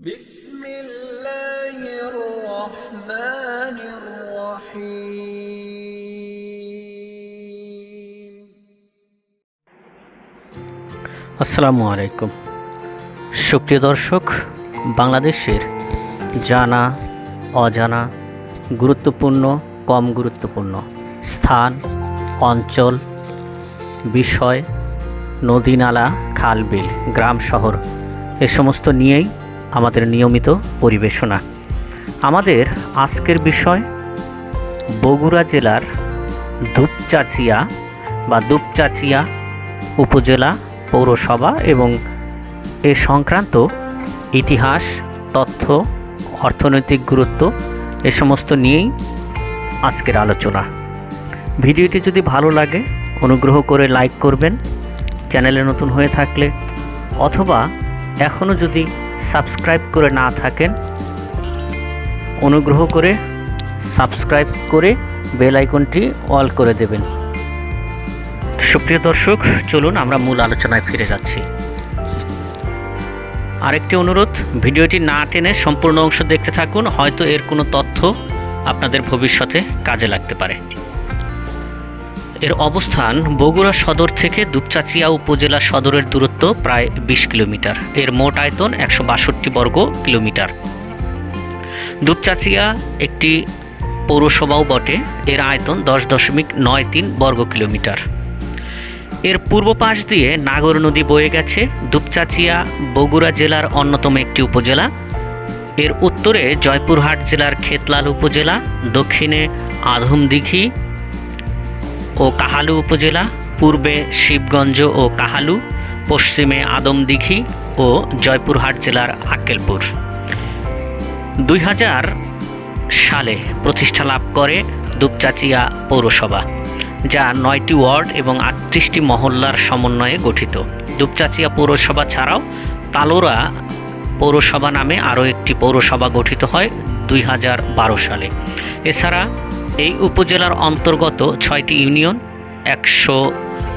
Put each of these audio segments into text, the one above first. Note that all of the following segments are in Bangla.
بسم الله الرحمن الرحيم আসসালামু আলাইকুম সুপ্রিয় দর্শক বাংলাদেশের জানা অজানা গুরুত্বপূর্ণ কম গুরুত্বপূর্ণ স্থান অঞ্চল বিষয় নদী নালা খাল বিল গ্রাম শহর এ সমস্ত নিয়েই আমাদের নিয়মিত পরিবেশনা। আমাদের আজকের বিষয়, বগুড়া জেলার ধূপচাচিয়া বা দুপচাচিয়া উপজেলা পৌরসভা এবং এ সংক্রান্ত ইতিহাস, তথ্য, অর্থনৈতিক গুরুত্ব এ সমস্ত নিয়েই আজকের আলোচনা। ভিডিওটি যদি ভালো লাগে, অনুগ্রহ করে লাইক করবেন, চ্যানেলে নতুন হয়ে থাকলে, অথবা এখনও যদি সাবস্ক্রাইব করে না থাকেন, অনুগ্রহ করে সাবস্ক্রাইব করে বেল আইকনটি অল করে দেবেন। সুপ্রিয় দর্শক, চলুন আমরা মূল আলোচনায় ফিরে যাচ্ছি। আরেকটি অনুরোধ, ভিডিওটি না টেনে সম্পূর্ণ অংশ দেখতে থাকুন, হয়তো এর কোনো তথ্য আপনাদের ভবিষ্যতে কাজে লাগতে পারে। এর অবস্থান বগুড়া সদর থেকে দুপচাচিয়া উপজেলা সদরের দূরত্ব প্রায় বিশ কিলোমিটার। এর মোট আয়তন একশো বাষট্টি বর্গ কিলোমিটার। দুপচাচিয়া একটি পৌরসভাও বটে। এর আয়তন দশ দশমিক নয় তিন বর্গ কিলোমিটার। এর পূর্ব পাশ দিয়ে নাগর নদী বয়ে গেছে। দুপচাচিয়া বগুড়া জেলার অন্যতম একটি উপজেলা। এর উত্তরে জয়পুরহাট জেলার খেতলাল উপজেলা। দক্ষিণে আধমদিঘি। ও কাহালু উপজেলা, পূর্বে শিবগঞ্জ ও কাহালু, পশ্চিমে আদমদিঘি ও জয়পুরহাট জেলার আক্কেলপুর। দুই হাজার সালে প্রতিষ্ঠা লাভ করে দুপচাচিয়া পৌরসভা, যা নয়টি ওয়ার্ড এবং আটত্রিশটি মহল্লার সমন্বয়ে গঠিত। দুপচাচিয়া পৌরসভা ছাড়াও তালোরা পৌরসভা নামে আরও একটি পৌরসভা গঠিত হয় দুই হাজার বারো সালে। এছাড়া এই উপজেলার অন্তর্গত ছয়টি ইউনিয়ন, একশো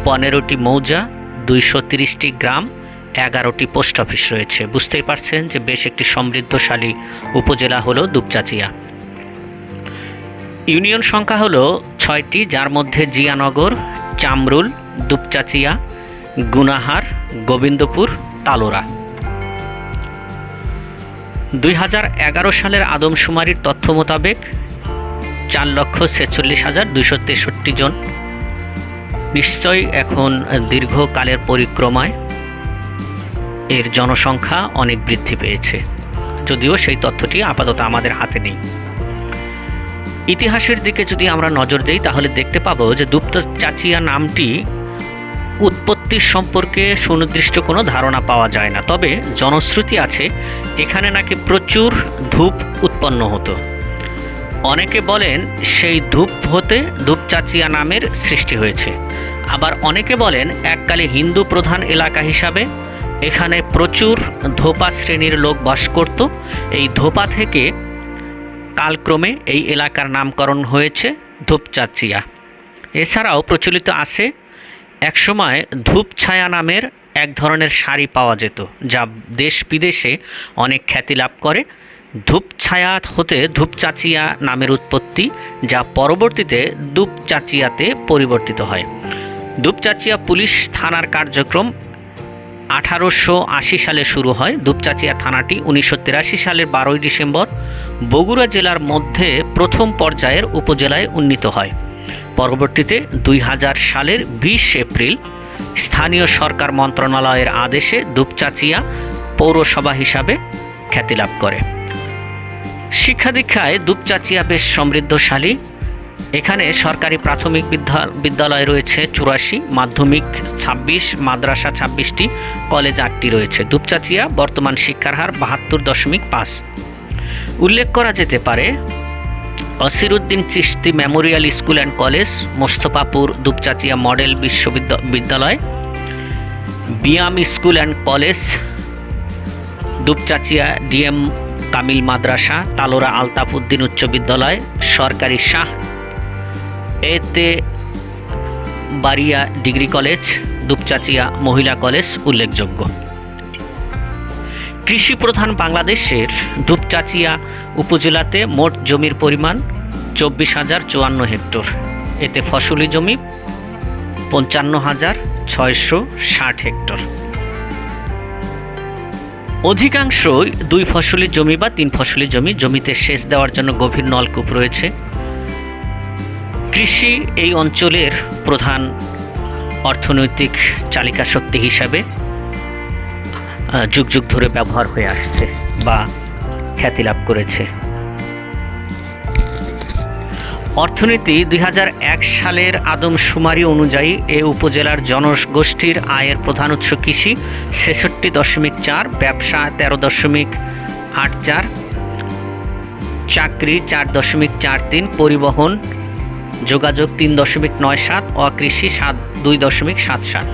পনেরোটি মৌজা, দুইশো তিরিশটি গ্রাম, এগারোটি পোস্ট অফিস রয়েছে। বুঝতেই পারছেন যে বেশ একটি সমৃদ্ধশালী উপজেলা হলো দুপচাচিয়া। ইউনিয়ন সংখ্যা হলো ছয়টি, যার মধ্যে জিয়ানগর, চামরুল, দুপচাচিয়া, গুনাহার, গোবিন্দপুর, তালোরা। দুই হাজার এগারো সালের আদমশুমারির তথ্য মোতাবেক চার লক্ষ ছেচল্লিশ হাজার দুশো তেষট্টি জন। নিশ্চয়ই এখন দীর্ঘকালের পরিক্রমায় এর জনসংখ্যা অনেক বৃদ্ধি পেয়েছে। যদিও সেই তথ্যটি আপাতত আমাদের হাতে নেই। ইতিহাসের দিকে যদি আমরা নজর দেই, তাহলে দেখতে পাবো যে দুপ্ত চাচিয়া নামটি উৎপত্তির সম্পর্কে সুনির্দিষ্ট কোনো ধারণা পাওয়া যায় না। তবে জনশ্রুতি আছে, এখানে নাকি প্রচুর ধূপ উৎপন্ন হতো। অনেকে বলেন সেই ধূপ হতে ধূপচাচিয়া নামের সৃষ্টি হয়েছে। আবার অনেকে বলেন এককালে হিন্দু প্রধান এলাকা হিসাবে এখানে প্রচুর ধোপা শ্রেণির লোক বাস করত। এই ধোপা থেকে কালক্রমে এই এলাকার নামকরণ হয়েছে ধূপচাচিয়া এছাড়াও প্রচলিত আছে, একসময় ধূপছায়া নামের এক ধরনের শাড়ি পাওয়া যেত, যা দেশ বিদেশে অনেক খ্যাতি লাভ করে। ধূপছায়া হতে ধূপচাচিয়া নামের উৎপত্তি, যা পরবর্তীতে দুপচাচিয়াতে পরিবর্তিত হয়। দুপচাচিয়া পুলিশ থানার কার্যক্রম আঠারোশো আশি সালে শুরু হয়। দুপচাচিয়া থানাটি উনিশশো তিরাশি সালের বারোই ডিসেম্বর বগুড়া জেলার মধ্যে প্রথম পর্যায়ের উপজেলায় উন্নীত হয়। পরবর্তীতে দুই হাজার সালের বিশ এপ্রিল স্থানীয় সরকার মন্ত্রণালয়ের আদেশে দুপচাচিয়া পৌরসভা হিসাবে খ্যাতি লাভ করে। শিক্ষা দীক্ষায় দুপচাচিয়া বেশ সমৃদ্ধশালী। এখানে সরকারি প্রাথমিক বিদ্যা- বিদ্যালয় রয়েছে চুরাশি, মাধ্যমিক ছাব্বিশ, মাদ্রাসা ছাব্বিশটি, কলেজ আটটি রয়েছে। দুপচাচিয়া বর্তমান শিক্ষার হার বাহাত্তর দশমিক পাঁচ। উল্লেখ করা যেতে পারে, Asiruddin Chishti memorial school and college, Mostafapur Dupchanchia model বিশ্ববিদ্যালয় BIAM school and college, Dupchanchia DM Kamil মাদ্রাসা তালোরা আলতাফ উদ্দিন উচ্চ বিদ্যালয়, সরকারি শাহ। এতে বারিয়া ডিগ্রি কলেজ, দুপচাচিয়া মহিলা কলেজ উল্লেখযোগ্য। কৃষি প্রধান বাংলাদেশের দুপচাচিয়া উপজেলাতে মোট জমির পরিমাণ চব্বিশ হাজার চুয়ান্ন হেক্টর। এতে ফসলি জমি পঞ্চান্ন হাজার ছয়শো ষাট হেক্টর। অধিকাংশই দুই ফসলি জমি বা তিন ফসলি জমি জমিতে সেচ দেওয়ার জন্য গভীর নলকূপ রয়েছে। কৃষি এই অঞ্চলের প্রধান অর্থনৈতিক চালিকা শক্তি হিসাবে যুগ যুগ ধরে ব্যবহার হয়ে আসছে বা খ্যাতি লাভ করেছে। অর্থনীতি দুই হাজার এক সালের আদমশুমারি অনুযায়ী এ উপজেলার জনগোষ্ঠীর আয়ের প্রধান উৎস কৃষি, ছেষট্টি দশমিক চার, ব্যবসা তেরো দশমিক আট চার, চাকরি চার দশমিক চার তিন, পরিবহন যোগাযোগ তিন দশমিক নয় সাত, অকৃষি সাত দুই দশমিক সাত সাত।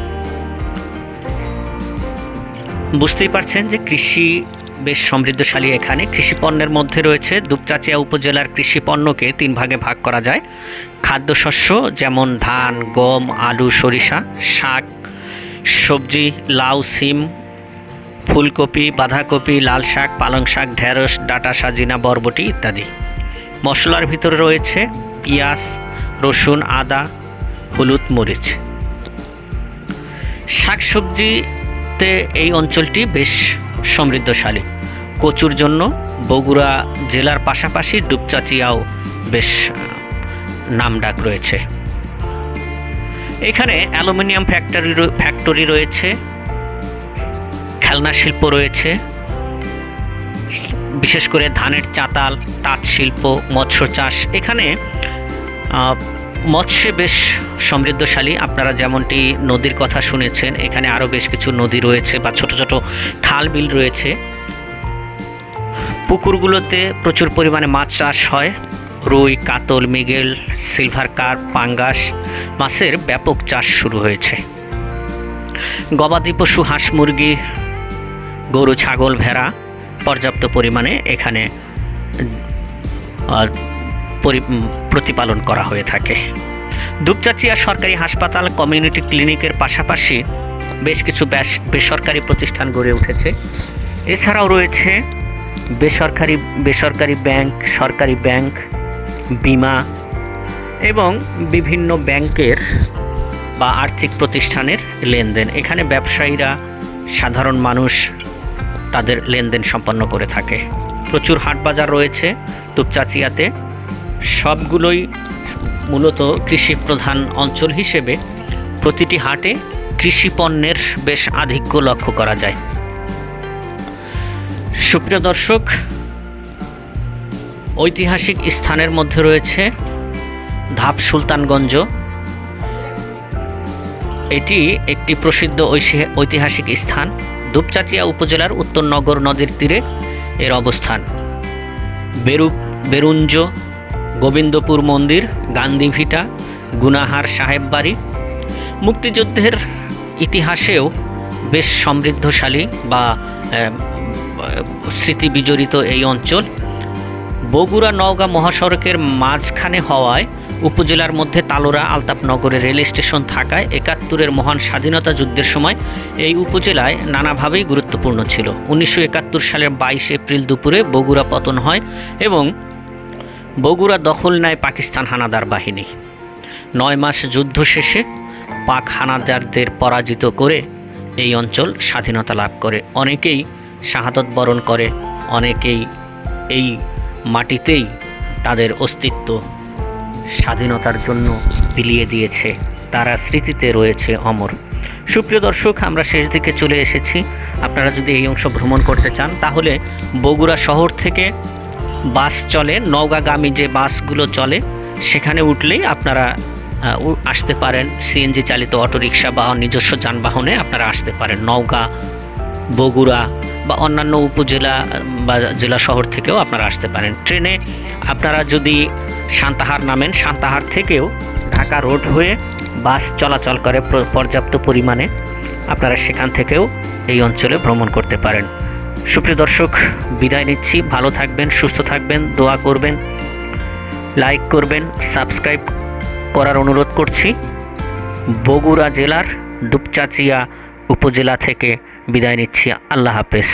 বুঝতেই পারছেন যে কৃষি বেশ সমৃদ্ধশালী এখানে। কৃষি পণ্যের মধ্যে রয়েছে দুপচাচিয়া উপজেলার কৃষি পণ্যকে তিন ভাগে ভাগ করা যায়। খাদ্যশস্য যেমন ধান, গম, আলু, সরিষা, শাক, সবজি, লাউ, সিম, ফুলকপি, বাঁধাকপি, লাল শাক, পালং শাক, ঢেঁড়স, ডাটা, সাজিনা, বরবটি ইত্যাদি। মশলার ভিতরে রয়েছে পেঁয়াজ, রসুন, আদা, হলুদ, মরিচ। শাকসবজিতে এই অঞ্চলটি বেশ সমৃদ্ধশালী। কচুর জন্য বগুড়া জেলার পাশাপাশি ডুবচাচিয়াও বেশ আহ, নামডাক রয়েছে। এখানে অ্যালুমিনিয়াম ফ্যাক্টরি ফ্যাক্টরি রয়েছে খেলনা শিল্প রয়েছে বিশেষ করে ধানের চাতাল তাঁত শিল্প মৎস্য চাষ। এখানে মৎস্যে বেশ সমৃদ্ধশালী। আপনারা যেমনটি নদীর কথা শুনেছেন, এখানে আরও বেশ কিছু নদী রয়েছে বা ছোট ছোট খাল বিল রয়েছে। পুকুরগুলোতে প্রচুর পরিমাণে মাছ চাষ হয়। রুই, কাতল, মিগেল, সিলভার কার্প, পাঙ্গাস মাছের ব্যাপক চাষ শুরু হয়েছে। গবাদি পশু, হাঁস, মুরগি, গরু, ছাগল, ভেড়া পর্যাপ্ত পরিমাণে এখানে প্রতিপালন করা হয়ে থাকে। দুপচাচিয়া সরকারি হাসপাতাল, কমিউনিটি ক্লিনিকের পাশাপাশি বেশ কিছু বেস- বেসরকারি প্রতিষ্ঠান গড়ে উঠেছে। এছাড়াও রয়েছে বেসরকারি বেসরকারি ব্যাংক, সরকারি ব্যাংক, বিমা এবং বিভিন্ন ব্যাংকের বা আর্থিক প্রতিষ্ঠানের লেনদেন। এখানে ব্যবসায়ীরা, সাধারণ মানুষ তাদের লেনদেন সম্পন্ন করে থাকে। প্রচুর হাট বাজার রয়েছে তুপচাচিয়াতে সবগুলোই মূলত কৃষি প্রধান অঞ্চল হিসেবে প্রতিটি হাটে কৃষি পণ্যের বেশ আধিক্য লক্ষ্য করা যায়। সুপ্রিয় দর্শক, ঐতিহাসিক স্থানের মধ্যে রয়েছে ধাপ সুলতানগঞ্জ। এটি একটি প্রসিদ্ধ ঐতিহাসিক স্থান। দুপচাচিয়া উপজেলার উত্তর নগর নদীর তীরে এর অবস্থান। বেরু, বেরুঞ্জ গোবিন্দপুর মন্দির, গান্ধীভিটা, গুনাহার সাহেব বাড়ি। মুক্তিযুদ্ধের ইতিহাসেও বেশ সমৃদ্ধশালী বা স্মৃতি বিজড়িত এই অঞ্চল। বগুড়া নওগাঁ মহাসড়কের মাঝখানে হওয়ায় উপজেলার মধ্যে তালোরা আলতাপনগরে রেল স্টেশন থাকায় একাত্তরের মহান স্বাধীনতা যুদ্ধের সময় এই উপজেলায় নানাভাবেই গুরুত্বপূর্ণ ছিল। উনিশশো একাত্তর সালের বাইশ এপ্রিল দুপুরে বগুড়া পতন হয় এবং বগুড়া দখল নেয় পাকিস্তান হানাদার বাহিনী। নয় মাস যুদ্ধ শেষে পাক হানাদারদের পরাজিত করে এই অঞ্চল স্বাধীনতা লাভ করে। অনেকেই শাহাদত বরণ করে, অনেকেই এই মাটিতেই তাদের অস্তিত্ব স্বাধীনতার জন্য বিলিয়ে দিয়েছে। তারা স্মৃতিতে রয়েছে অমর। সুপ্রিয় দর্শক, আমরা শেষ দিকে চলে এসেছি। আপনারা যদি এই অংশ ভ্রমণ করতে চান, তাহলে বগুড়া শহর থেকে বাস চলে, নওগাঁগামী যে বাসগুলো চলে, সেখানে উঠলেই আপনারা আসতে পারেন। সিএনজি চালিত অটোরিকশা বা নিজস্ব যানবাহনে আপনারা আসতে পারেন। নওগাঁ, বগুড়া বা অন্যান্য উপজেলা বা জেলা শহর থেকেও আপনারা আসতে পারেন। ট্রেনে আপনারা যদি সান্তাহার নামেন, সান্তাহার থেকেও ঢাকা রোড হয়ে বাস চলাচল করে পর্যাপ্ত পরিমাণে, আপনারা সেখান থেকেও এই অঞ্চলে ভ্রমণ করতে পারেন। সুপ্রিয় দর্শক, বিদায় নিচ্ছি। ভালো থাকবেন, সুস্থ থাকবেন, দোয়া করবেন, লাইক করবেন, সাবস্ক্রাইব করার অনুরোধ করছি। বগুড়া জেলার দুপচাচিয়া উপজেলা থেকে বিদায় নিচ্ছি। আল্লাহ হাফেজ।